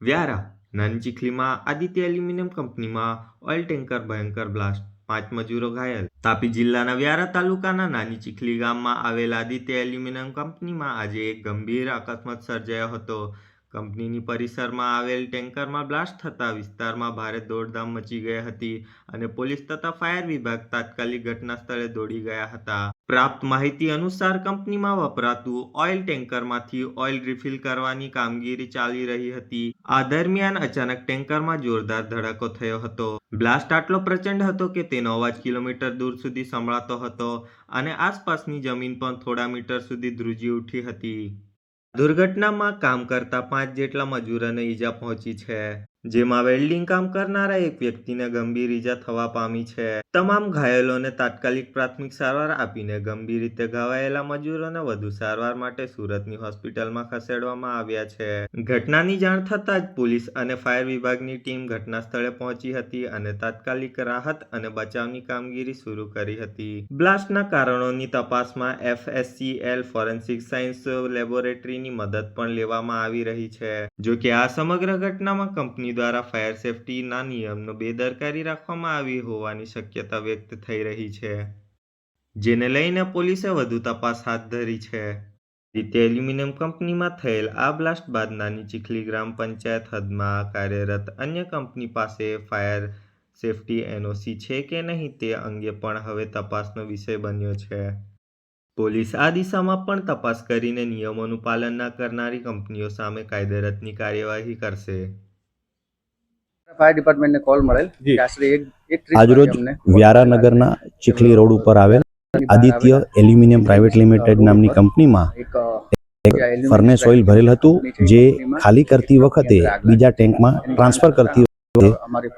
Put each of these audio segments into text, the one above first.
વ્યારા નાની ચીખલીમાં આદિત્ય એલ્યુમિનિયમ કંપનીમાં ઓઇલ ટેન્કર, ભયંકર બ્લાસ્ટ, પાંચ મજૂરો ઘાયલ. તાપી જિલ્લાના વ્યારા તાલુકાના નાની ચીખલી ગામમાં આવેલ આદિત્ય એલ્યુમિનિયમ કંપનીમાં આજે એક ગંભીર અકસ્માત સર્જાયો હતો. કંપનીની પરિસરમાં આવેલ ટેન્કરમાં બ્લાસ્ટ થતાં વિસ્તારમાં ભારે દોડધામ મચી ગઈ હતી અને પોલીસ તથા ફાયર વિભાગ તાત્કાલિક ઘટના સ્થળે દોડી ગયા હતા. પ્રાપ્ત માહિતી અનુસાર કંપનીમાં વપરાતું ઓઇલ ટેન્કરમાંથી ઓઇલ રિફિલ કરવાની કામગીરી ચાલી રહી હતી. આ દરમિયાન અચાનક ટેન્કરમાં જોરદાર ધડાકો થયો હતો. બ્લાસ્ટ આટલો પ્રચંડ હતો કે તેનો અવાજ કિલોમીટર દૂર સુધી સંભળાતો હતો અને આસપાસની જમીન પણ થોડા મીટર સુધી ધ્રુજી ઉઠી હતી. દુર્ઘટનામાં કામ કરતા પાંચ જેટલા મજૂરોને ઈજા પહોંચી છે. જેમાં વેલ્ડિંગ કામ કરનારા એક વ્યક્તિને ગંભીર ઈજા થવા પામી છે. તમામ ઘાયલોને તાત્કાલિક પ્રાથમિક સારવાર આપીને ગંભીર રીતે ઘવાયેલા મજૂરોને વધુ સારવાર માટે સુરતની હોસ્પિટલમાં ખસેડવામાં આવ્યા છે. ઘટનાની જાણ થતાં જ પોલીસ અને ફાયર વિભાગની ટીમ ઘટના સ્થળે પહોંચી હતી અને તાત્કાલિક રાહત અને બચાવની કામગીરી શરૂ કરી હતી. બ્લાસ્ટના કારણોની તપાસમાં એફએસસીએલ ફોરેન્સિક સાયન્સ લેબોરેટરીની મદદ પણ લેવામાં આવી રહી છે. જોકે આ સમગ્ર ઘટનામાં કંપની દ્વારા ફાયર સેફટીના નિયમનો બેદરકારી રાખવામાં આવી હોવાની શક્યતા વ્યક્ત થઈ રહી છે, જેને લઈને પોલીસે વધુ તપાસ હાથ ધરી છે. રીતે એલ્યુમિનિયમ કંપનીમાં થયેલ આ બ્લાસ્ટ બાદ નાની ચીખલી ગ્રામ પંચાયત હદમાં કાર્યરત અન્ય કંપની પાસે ફાયર સેફટી એનઓસી છે કે નહીં તે અંગે પણ હવે તપાસનો વિષય બન્યો છે. પોલીસ આ દિશામાં પણ તપાસ કરીને નિયમોનું પાલન ના કરનારી કંપનીઓ સામે કાયદેરતની કાર્યવાહી કરશે. ફાયર ડિપાર્ટમેન્ટને કોલ મળેલ. કે આશરે એક એક આજરોજ વ્યારાનગરના ચીખલી રોડ ઉપર આવેલ આદિત્ય એલ્યુમિનિયમ પ્રાઇવેટ લિમિટેડ નામની કંપનીમાં ફર્નેસ ઓઇલ ભરેલ હતું જે ખાલી કરતી વખતે બીજા ટેન્કમાં ટ્રાન્સફર કરતી વખતે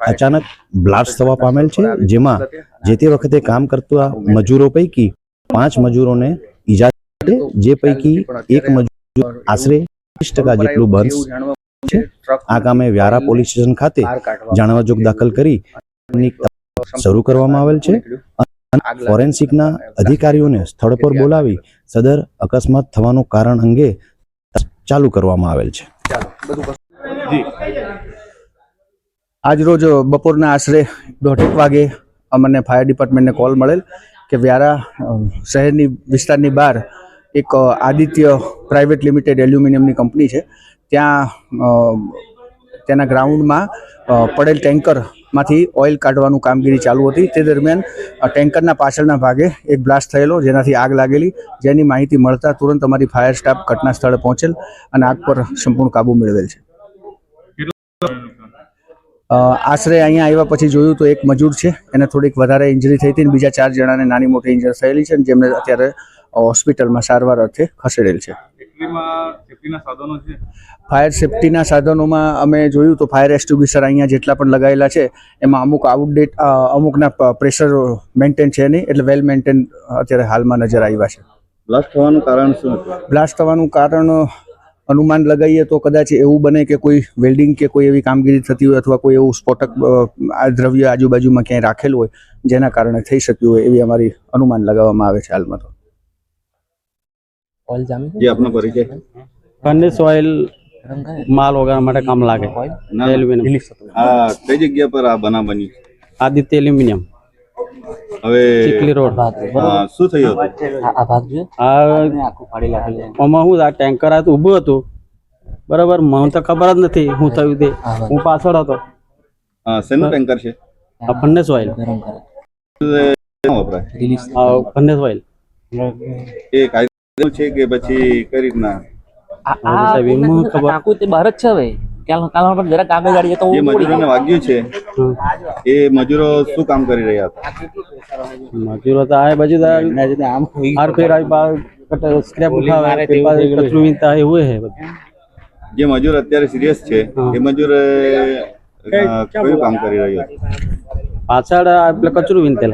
અચાનક બ્લાસ્ટ થવા પામેલ છે જેમાં જે તે વખતે કામ કરતા મજૂરો પૈકી પાંચ મજૂરોને ઈજા જે પૈકી એક મજૂર આશરે ત્રીસ ટકા જેટલું બંધ છે. આ કામે વ્યારા પોલીસ સ્ટેશન ખાતે જાણવાજોગ દાખલ કરી શરૂ કરવામાં આવેલ છે. ફોરેન્સિકના અધિકારીઓને સ્થળ પર બોલાવી સદર અકસ્માત થવાનું કારણ અંગે ચાલુ કરવામાં આવેલ છે. આજરોજ બપોરના આશરે દોઢેક વાગે અમને ફાયર ડિપાર્ટમેન્ટને કોલ મળેલ કે વ્યારા શહેરની વિસ્તારની બહાર એક આદિત્ય પ્રાઇવેટ લિમિટેડ એલ્યુમિનિયમની કંપની છે. ત્યાં તેના ગ્રાઉન્ડમાં પડેલ ટેન્કરમાંથી ઓઇલ કાઢવાનું કામગીરી ચાલુ હતી. તે દરમિયાન ટેન્કરના પાછળના ભાગે એક બ્લાસ્ટ થયેલો જેનાથી આગ લાગેલી. જેની માહિતી મળતા તુરંત અમારી ફાયર સ્ટાફ ઘટના સ્થળે પહોંચેલ અને આગ પર સંપૂર્ણ કાબુ મેળવેલ છે. આશરે અહીંયા આવ્યા પછી જોયું તો એક મજૂર છે. એને થોડીક વધારે ઇન્જરી થઈ હતી બીજા ચાર જણાને નાની મોટી ઇન્જરી થયેલી છે જેમને અત્યારે હોસ્પિટલમાં સારવાર અર્થે ખસેડેલ છે. ફેક્ટરીમાં સેફ્ટીના સાધનો છે? ફાયર સેફટીના સાધનોમાં અમે જોયું તો ફાયર એક્સ્ટિબ્યુશન અહીંયા જેટલા પણ લગાવેલા છે એમાં અમુક આઉટડેટ અમુકના પ્રેશર મેન્ટેન છે નહીં એટલે વેલ મેન્ટેન અત્યારે હાલમાં નજર આવ્યા છે. બ્લાસ્ટ થવાનું કારણ શું બ્લાસ્ટ થવાનું કારણ અનુમાન લગાવીએ તો કદાચ એવું બને કે કોઈ વેલ્ડિંગ કે કોઈ એવી કામગીરી થતી હોય અથવા કોઈ એવું સ્ફોટક આ દ્રવ્ય આજુબાજુમાં ક્યાંય રાખેલું હોય જેના કારણે થઈ શક્યું હોય એવી અમારી અનુમાન લગાવવામાં આવે છે હાલમાં તો. જે આપનો પરિચય ફર્નેસ ઓઇલ માલ વગાડવા માટે કામ લાગે એલ્યુમિનિયમ હા કઈ જગ્યા પર આ બનાવ બની આદિત્ય એલ્યુમિનિયમ હવે ચીખલી રોડ આ શું થયું હતું આ આમાં હું આ ટેન્કર આ ઊભું હતું બરાબર મને તો ખબર જ નથી હું થયું તે હું પાછળ હતો આ શેનું ટેન્કર છે આ ફર્નેસ ઓઇલ ગરમ કરે ફર્નેસ ઓઇલ એ છે કે પછી કરી ના કાકુ તે બહાર જ છે હવે. કાલ કાલ પણ જરાક કામે ગાડી તો જે મજૂરોને વાગ્યું છે. એ મજૂરો શું કામ કરી રહ્યા હતા? મજૂરો તો આ બાજુ આર ફેર આવી બાર સ્ક્રેપ ઉઠાવે ફિર પાછું કચરું વીણતા હોય હે જે મજૂર અત્યારે સિરિયસ છે એ મજૂર કયું કામ કરી રહ્યો છે? પાછળ આ પેલા કચરું વીણતેલ